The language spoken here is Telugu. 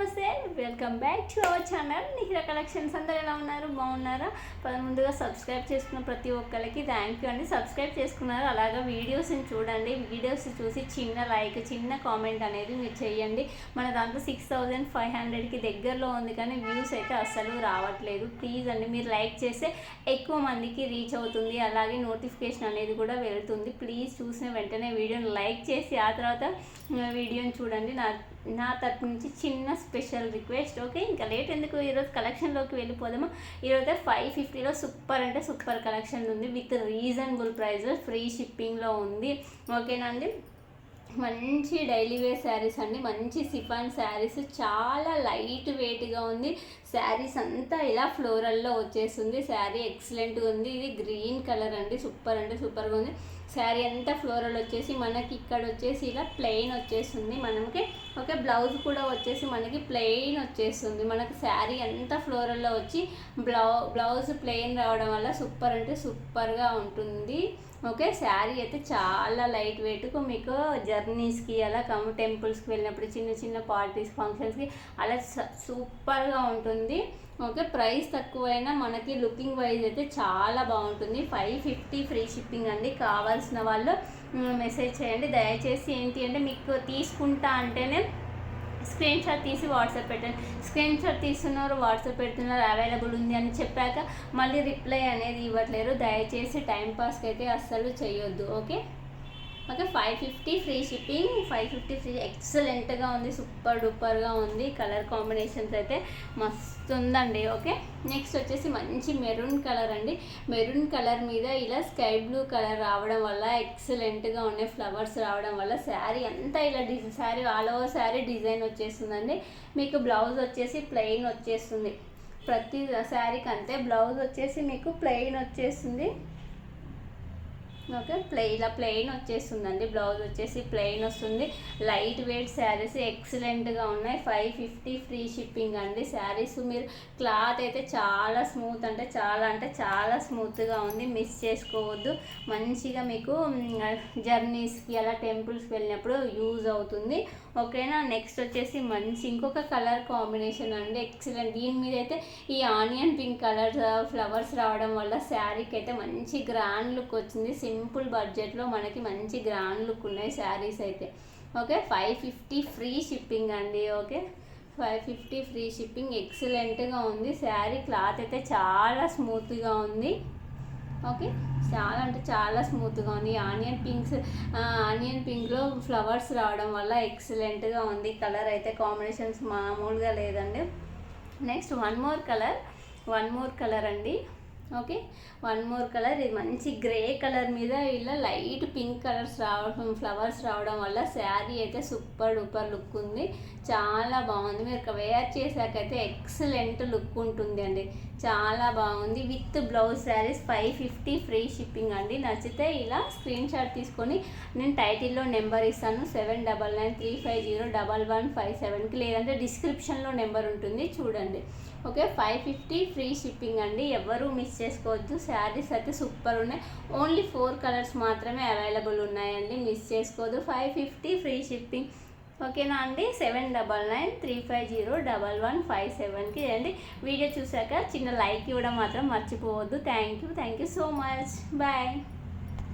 నమస్తే welcome back to our channel Nihira collections అందరు ఎలా ఉన్నారు? బాగున్నారా? పద ముందుగా సబ్స్క్రైబ్ చేసుకున్న ప్రతి ఒక్కరికి థ్యాంక్ యూ అండి. సబ్స్క్రైబ్ చేసుకున్నారు అలాగా వీడియోస్ని చూడండి. వీడియోస్ చూసి చిన్న లైక్ చిన్న కామెంట్ అనేది మీరు చేయండి. మన దాంట్లో సిక్స్ థౌజండ్ ఫైవ్ హండ్రెడ్కి దగ్గరలో ఉంది కానీ వ్యూస్ అయితే అస్సలు రావట్లేదు. ప్లీజ్ అండి మీరు లైక్ చేస్తే ఎక్కువ మందికి రీచ్ అవుతుంది. అలాగే నోటిఫికేషన్ అనేది కూడా వెళ్తుంది. ప్లీజ్ చూసిన వెంటనే వీడియోని లైక్ చేసి ఆ తర్వాత వీడియోని చూడండి. నా నా తరపు నుంచి చిన్న స్పెషల్ రిక్వెస్ట్ ఓకే? ఇంకా లేట్ ఎందుకు? ఈరోజు కలెక్షన్లోకి వెళ్ళిపోదాము? ఈరోజు ఫైవ్ ఫిఫ్టీలో సూపర్ అంటే సూపర్ కలెక్షన్ ఉంది విత్ రీజనబుల్ ప్రైస్ ఫ్రీ షిప్పింగ్లో ఉంది. ఓకేనా అండి? మంచి డైలీ వేర్ శారీస్ అండి మంచి సిఫాన్ శారీస్ చాలా లైట్ వెయిట్గా ఉంది. శారీస్ అంతా ఇలా ఫ్లోరల్లో వచ్చేస్తుంది. శారీ ఎక్సలెంట్గా ఉంది ఇది గ్రీన్ కలర్ అండి సూపర్ అంటే సూపర్గా ఉంది. శారీ అంతా ఫ్లోరల్ వచ్చేసి మనకి ఇక్కడ వచ్చేసి ఇలా ప్లెయిన్ వచ్చేస్తుంది మనకి ఓకే బ్లౌజ్ కూడా వచ్చేసి మనకి ప్లెయిన్ వచ్చేస్తుంది. మనకి శారీ అంతా ఫ్లోరల్లో వచ్చి బ్లౌ బ్లౌజ్ ప్లెయిన్ రావడం వల్ల సూపర్ అంటే సూపర్గా ఉంటుంది. ఓకే శారీ అయితే చాలా లైట్ వెయిట్కు మీకు జర్నీస్కి అలా కమ్ టెంపుల్స్కి వెళ్ళినప్పుడు చిన్న చిన్న పార్టీస్ ఫంక్షన్స్కి అలా సూపర్గా ఉంటుంది. ఓకే ప్రైస్ తక్కువైనా మనకి లుకింగ్ వైజ్ అయితే చాలా బాగుంటుంది. ఫైవ్ ఫిఫ్టీ ఫ్రీ షిప్పింగ్ అండి. కావాల్సిన వాళ్ళు మెసేజ్ చేయండి. దయచేసి ఏంటి అంటే మీకు తీసుకుంటా అంటేనే స్క్రీన్ షాట్ తీసి వాట్సాప్ పెట్టండి. స్క్రీన్ షాట్ తీస్తున్నారు వాట్సాప్ పెడుతున్నారు అవైలబుల్ ఉంది అని చెప్పాక మళ్ళీ రిప్లై అనేది ఇవ్వట్లేరు. దయచేసి టైంపాస్కి అయితే అస్సలు చేయొద్దు. Okay? Okay five fifty free shipping five fifty free ఎక్సలెంట్గా ఉంది సూపర్ డూపర్గా ఉంది కలర్ కాంబినేషన్స్ అయితే మస్తు ఉందండి ఓకే. నెక్స్ట్ వచ్చేసి మంచి మెరూన్ కలర్ అండి. మెరూన్ కలర్ మీద ఇలా స్కై బ్లూ కలర్ రావడం వల్ల ఎక్సలెంట్గా ఉన్నాయి ఫ్లవర్స్ రావడం వల్ల శారీ అంతా ఇలా design sari all over sari design వచ్చేస్తుందండి. మీకు బ్లౌజ్ వచ్చేసి ప్లెయిన్ వచ్చేస్తుంది. ప్రతి శారీకి అంతే బ్లౌజ్ వచ్చేసి మీకు ప్లెయిన్ వచ్చేస్తుంది. ఓకే ప్లే ఇలా ప్లెయిన్ వచ్చేస్తుందండి బ్లౌజ్ వచ్చేసి ప్లెయిన్ వస్తుంది. లైట్ వెయిట్ శారీస్ ఎక్సలెంట్గా ఉన్నాయి. ఫైవ్ ఫిఫ్టీ ఫ్రీ షిప్పింగ్ అండి శారీస్. మీరు క్లాత్ అయితే చాలా స్మూత్ అంటే చాలా అంటే చాలా స్మూత్గా ఉంది. మిస్ చేసుకోవద్దు. మంచిగా మీకు జర్నీస్కి అలా టెంపుల్స్కి వెళ్ళినప్పుడు యూజ్ అవుతుంది. ఓకేనా? నెక్స్ట్ వచ్చేసి మంచి ఇంకొక కలర్ కాంబినేషన్ అండి. ఎక్సలెంట్. దీని మీద అయితే ఈ ఆనియన్ పింక్ కలర్ ఫ్లవర్స్ రావడం వల్ల శారీకి అయితే మంచి గ్రాండ్ లుక్ వచ్చింది. సింపుల్ బడ్జెట్లో మనకి మంచి గ్రాండ్ లుక్ ఉన్నాయి శారీస్ అయితే. Okay? Five fifty free shipping అండి okay? Five fifty free shipping ఎక్సలెంట్గా ఉంది. శారీ క్లాత్ అయితే చాలా స్మూత్గా ఉంది. ఓకే? చాలా అంటే చాలా స్మూత్గా ఉంది. ఆనియన్ పింక్స్ ఆనియన్ పింక్లో ఫ్లవర్స్ రావడం వల్ల ఎక్సలెంట్గా ఉంది. కలర్ అయితే కాంబినేషన్స్ మామూలుగా లేదండి. Next one more colour. One more colour అండి. ఓకే? వన్ మోర్ కలర్ ఇది మంచి గ్రే కలర్ మీద ఇలా లైట్ పింక్ కలర్స్ రావడం ఫ్లవర్స్ రావడం వల్ల శారీ అయితే సూపర్ డూపర్ లుక్ ఉంది. చాలా బాగుంది. మీరు వేర్ చేశాకైతే ఎక్సలెంట్ లుక్ ఉంటుంది అండి. చాలా బాగుంది. With blouse saris five fifty free shipping అండి. నచ్చితే ఇలా స్క్రీన్ షాట్ తీసుకొని నేను టైటిల్లో నెంబర్ ఇస్తాను. Seven double nine three five zero double one five సెవెన్కి లేదంటే డిస్క్రిప్షన్లో నెంబర్ ఉంటుంది. చూడండి. Okay? Five fifty free shipping అండి. ఎవరు మిస్ చేసుకోవద్దు. శారీస్ అయితే సూపర్ ఉన్నాయి. ఓన్లీ ఫోర్ కలర్స్ మాత్రమే అవైలబుల్ ఉన్నాయండి. మిస్ చేసుకోవద్దు ఫైవ్ ఫిఫ్టీ ఫ్రీ షిప్పింగ్. ఓకేనా అండి? Seven double nine three five zero double one five సెవెన్కి అండి వీడియో చూసాక చిన్న లైక్ ఇవ్వడం మాత్రం మర్చిపోవద్దు. Thank you. Thank you so much. Bye.